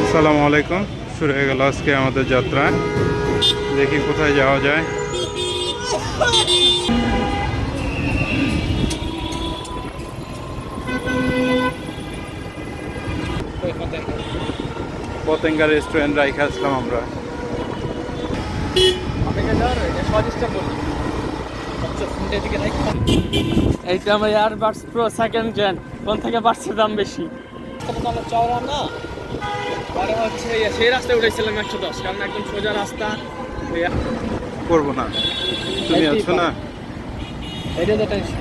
আসসালামু আলাইকুম, শুরু হয়ে গেল আজকে আমাদের যাত্রা। দেখি কোথায় যাওয়া যায়। পতেঙ্গা রেস্টুরেন্ট রাইখা আসলাম আমরা। এইটা আমার এয়ারবাডস প্রো সেকেন্ড জেন কোন থেকে বাড়ছে দাম বেশি? চওড়া না পরে হচ্ছে সেই রাস্তায় উঠেছিলাম একশো দশ কারণ একদম সোজা রাস্তা করব না। তুমি আছো না? এটা তো টেনশন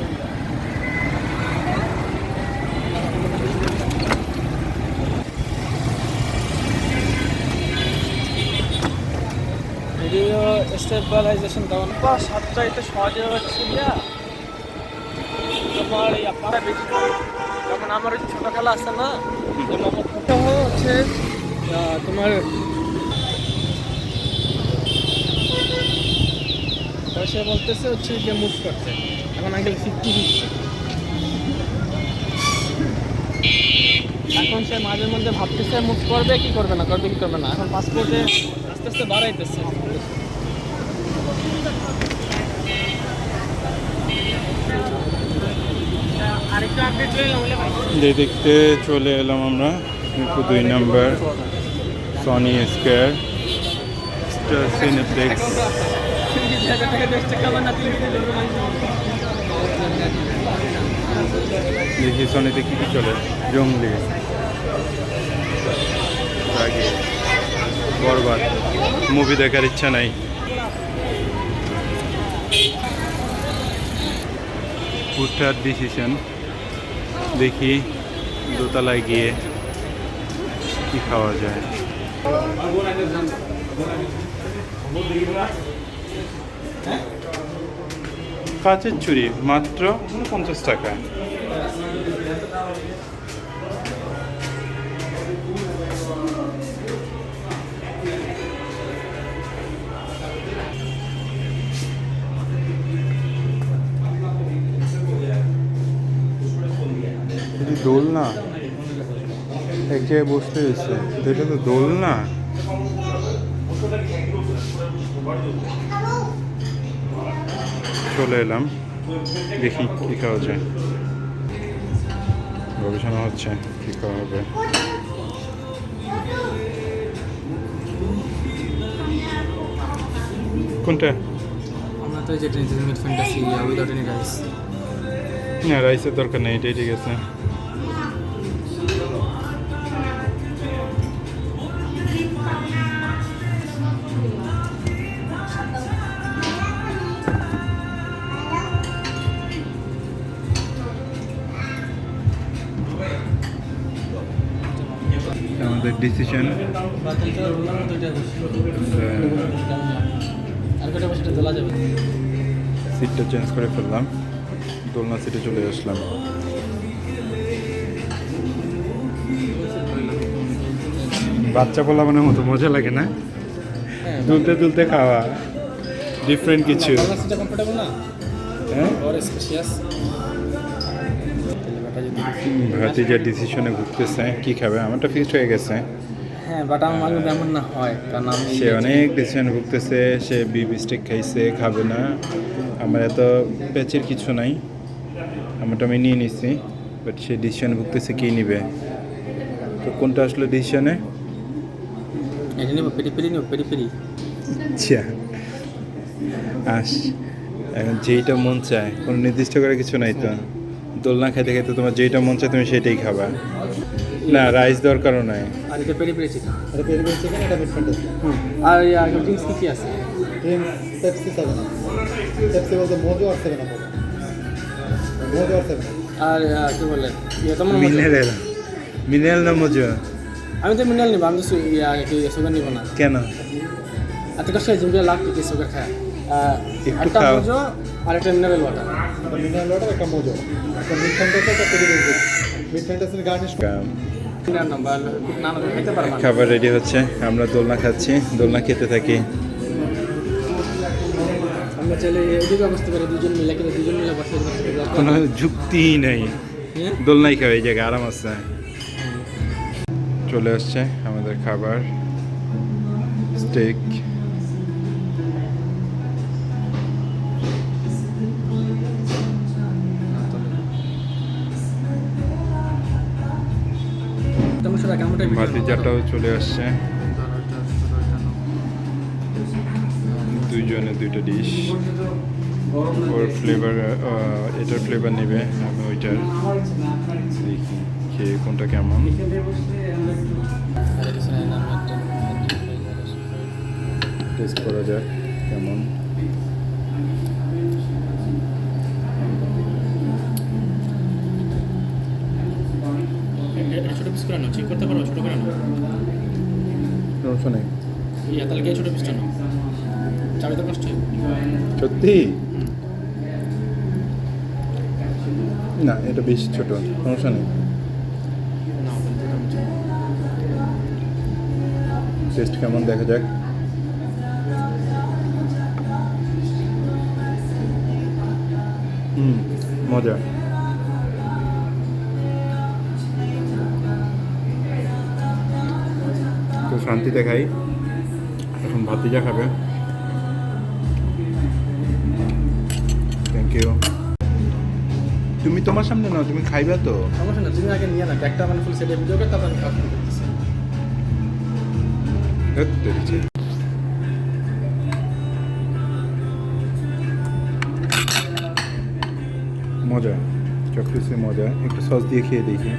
স্টেবিলাইজেশন কেমন বা সবচাইতে সহজে হচ্ছে গিয়া। তোমার এই আপনারা বেশি যেমন আমার ওই ছোটো খেলা আছে না ছোটো হচ্ছে তোমার সে বলতেছে হচ্ছে যে মুভ করতে। এখন আগে ফিফটি দিচ্ছে? এখন সে মাঝে মধ্যে ভাবতেছে মুভ করবে কি করবে না, করবে কি করবে না। এখন পাসপোর্টে আস্তে আস্তে বাড়াইতেছে আরেকটু আপডেট লইলাম বলে ভাই যে দেখতে চলে এলাম আমরা। দুই নম্বর সনি স্কোয়ার সিনেপ্লেক্স দেখি সনিতে কী কী চলে। জঙ্গলি। আগে বরবাদ। মুভি দেখার ইচ্ছা নাই। উঠার ডিসিশন দেখি দোতলায় গিয়ে কি খাওয়া যায়। কাঁচের চুরি মাত্র পঞ্চাশ টাকা। এটি দোল না এক জায়গায় বসতে হয়েছে এটা তো দোল না। চলে এলাম দেখি কী খাওয়া যায়। গবেষণা হচ্ছে কী খাওয়া হবে। কোনটা? আমরা তো যেটা নিতে meat fantasy without any rice না রাইসের দরকার নেই এটাই ঠিক আছে। আমাদের ডিসিশন সিটটা চেঞ্জ করে ফেললাম। দোলনা সিটে চলে আসলাম। বাচ্চা পোলাপানের মতো মজা লাগে না? দুলতে দুলতে খাওয়া। ডিফারেন্ট কিছু। বাংলা সিটটা কমফোর্টেবল না? হ্যাঁ? ভাতিজা ডিসিশনে ঘুরতেছে কি খাবে? আমারটা ফিক্সড হয়ে গেছে। হ্যাঁ বাট আমার মাঝে না হয় কারণ আমি সে অনেক ডিসিশনে ভুগতেছে সে বিফ স্টেক খাইছে খাবে না। আমার এত প্যাচের কিছু নাই আমারটা আমি নিয়ে নিচ্ছি বাট সে ডিসিশনে ভুগতেছে কী নিবে? তো কোনটা আসলো ডিসিশনে এটা নিব পেরি পেরি নিব পেরি পেরি। আচ্ছা। আস এখন যেইটা মন চায় কোনো নির্দিষ্ট করে কিছু নাই তো। দোলনা খেতে খেতে তোমার যেইটা মন চায় তুমি সেটাই খাবা। না রাইস দরকারও নাই। আর এটা পেরি পেরি চিকেন এটা পেরি পেরি চিকেন এটা মিট ফ্যান্টাসি আর ড্রিঙ্কস কি কি আছে? Drinks Pepsi seven up Pepsi বলতে মোজো আর সেভেন আপ মোজো আর সেভেন আর কি বলে? ইয়ে তোমার। মিনারেল মিনারেল না মজো আমি তো মিনারেল নিব আমি তো ইয়া, সুগার নিব না। কেন? এত কষ্ট জিমে লাখ কি সুগার খায়? একটু। আর একটা মিনারেল ওয়াটার মিনারেল ওয়াটার একটা মোজো। একটা একটা গার্নিশ খাবার রেডি হচ্ছে আমরা দোলনা খাচ্ছি দোলনা খেতে থাকি। আমরা চাইলে এদিকে বসতে পারি দুজন মিলে কিন্তু দুজন মিলে বসতে বসতে পারি কোনো যুক্তিই নেই। হ্যাঁ? দোলনাই খাবে এই জায়গায় আরাম আছে। চলে আসছে আমাদের খাবার। স্টেক ভাতিজাটাও চলে আসছে। দুইজনে দুইটা ডিশ ওর ফ্লেভার এটার ফ্লেভার নেবে আমি ওইটার দেখি খেয়ে কোনটা কেমন। টেস্ট করা যাক কেমন। ছোট পিস করে নাও চেক করতে পারো ছোট করে নাও। ইয়া তাহলে গিয়ে ছোট পিসটা নাও। চাবি তো কষ্ট সত্যি? না এটা বেশ ছোট সমস্যা নেই। টেস্ট কেমন দেখা যাক। হুম মজা। তো শান্তিতে খাই এখন ভাতিজা খাবে। থ্যাংক ইউ তুমি তোমার সামনে নাও তুমি খাইবে তো? সমস্যা না তুমি আগে নিয়ে না একটা মানে ফুল সেট ভিডিও করে তারপর আমি খাওয়া শুরু করতেছি মজা কিছু মজা একটু সস দিয়ে খেয়ে দেখি।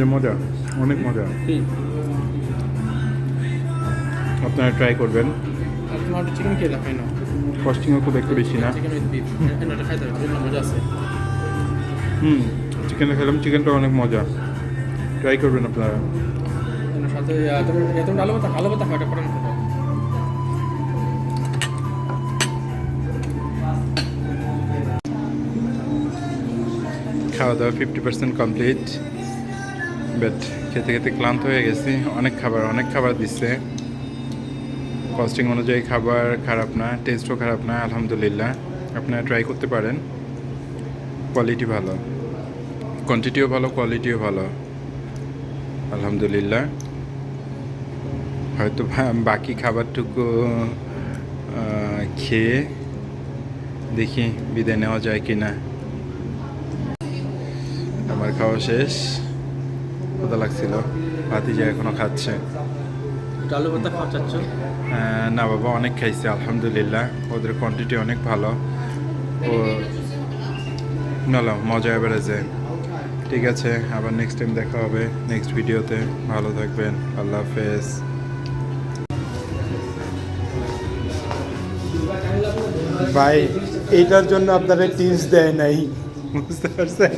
যে মজা অনেক মজা। আপনারা ট্রাই করবেন। কস্টিংও খুব একটু বেশি না। হুম চিকেনটা খেলাম চিকেনটা অনেক মজা। ট্রাই করবেন আপনারা। খাওয়া দাওয়া ফিফটি পার্সেন্ট কমপ্লিট বাট খেতে খেতে ক্লান্ত হয়ে গেছি। অনেক খাবার অনেক খাবার দিচ্ছে। কস্টিং অনুযায়ী খাবার খারাপ না টেস্টও খারাপ না, আলহামদুলিল্লাহ। আপনারা ট্রাই করতে পারেন। কোয়ালিটি ভালো। কোয়ান্টিটিও ভালো কোয়ালিটিও ভালো। আলহামদুলিল্লাহ। হয়তো বাকি খাবারটুকু খেয়ে দেখি বিদায় নেওয়া যায় কি না আমার খাওয়া শেষ। ক্ষুধা লাগছিল ভাতিজা এখনও খাচ্ছে। আলু খাওয়া চাচ্ছ? না বাবা অনেক খাইছে আলহামদুলিল্লাহ। ওদের কোয়ান্টিটি অনেক ভালো। ও ভালো মজা এবারেছে ঠিক আছে আবার নেক্সট টাইম দেখা হবে নেক্সট ভিডিওতে ভালো থাকবেন আল্লাহ হাফেজ। ভাই এইটার জন্য আপনারা টিপস দেয় নাই। বুঝতে পারছেন?